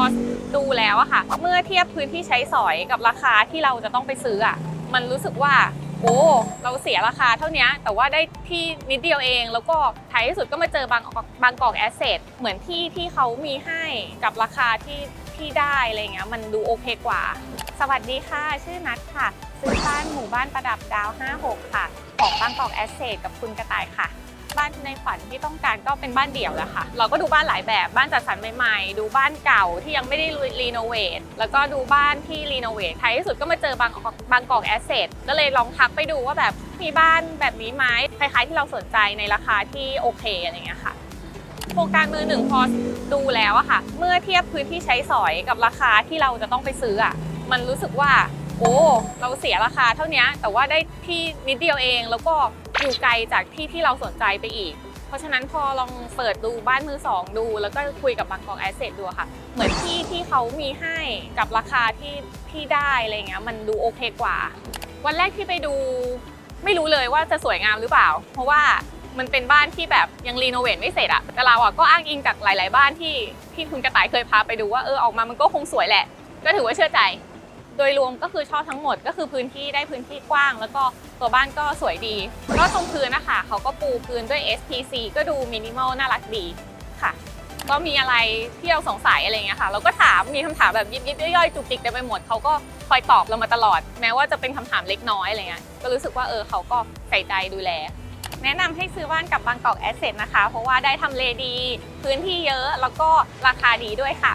อดูแล้วอะค่ะ เมื่อเทียบพื้นที่ใช้สอยกับราคาที่เราจะต้องไปซื้ออะมันรู้สึกว่าโอ้เราเสียราคาเท่านี้แต่ว่าได้ที่นิดเดียวเอง แล้วก็ท้ายที่สุดก็มาเจอบางบางกอกแอสเซทเหมือนที่ที่เขามีให้กับราคาที่ที่ได้อะไรเงี้ยมันดูโอเคกว่า สวัสดีค่ะ ชื่อนัทค่ะ ซื้อบ้านหมู่บ้านประดับดาว 56 ค่ะ ของบางกอกแอสเซทกับคุณกระต่ายค่ะ บ้านในฝันที่ต้องการก็เป็นบ้านเดี่ยวแหละค่ะ เราก็ดูบ้านหลายแบบ บ้านจัดสรรใหม่ๆ ดูบ้านเก่าที่ยังไม่ได้รีโนเวท แล้วก็ดูบ้านที่รีโนเวท ท้ายที่สุดก็มาเจอบางบางกอกแอสเซท ก็เลยลองทักไปดูว่าแบบมีบ้านแบบนี้ไหมคล้ายๆที่เราสนใจในราคาที่โอเคอะไรเงี้ยค่ะโครงการมือหนึ่งพอดูแล้วอะค่ะ เมื่อเทียบพื้นที่ใช้สอยกับราคาที่เราจะต้องไปซื้ออะมันรู้สึกว่า โอ้ เราเสียราคาเท่านี้แต่ว่าได้ที่นิดเดียวเองแล้วก็ อยู่ไกลจากที่ที่เราสนใจไปอีก เพราะฉะนั้นพอลองเปิดดูบ้านมือสองดู แล้วก็คุยกับบางกอกแอสเซทดูค่ะ เหมือนที่ที่เขามีให้กับราคาที่ที่ได้อะไรเงี้ยมันดูโอเคกว่า วันแรกที่ไปดูไม่รู้เลยว่าจะสวยงามหรือเปล่า เพราะว่ามันเป็นบ้านที่แบบยังรีโนเวทไม่เสร็จอะแต่เราอะก็อ้างอิงจากหลาย ๆ บ้านที่ที่คุณกระต่ายเคยพาไปดูว่าเออออกมามันก็คงสวยแหละ ก็ถือว่าเชื่อใจ โดยรวมก็คือชอบทั้งหมดก็คือพื้นที่ได้พื้นที่กว้าง แล้วก็ตัวบ้านก็สวยดีก็ตรงพื้นนะคะเขาก็ปูพื้นด้วย SPC ก็ดูมินิมอลน่ารักดีค่ะ ก็มีอะไรที่เราสงสัยอะไรเงี้ยค่ะ เราก็ถามมีคำถามแบบยิบยิบย่อยๆจุกจิกเต็มไปหมดเขาก็คอยตอบเรามาตลอด แม้ว่าจะเป็นคำถามเล็กน้อยอะไรเงี้ยก็รู้สึกว่าเออเขาก็ใส่ใจดูแลแนะนำให้ซื้อบ้านกับบางกอกแอสเซทนะคะ เพราะว่าได้ทำเลดี พื้นที่เยอะแล้วก็ราคาดีด้วยค่ะ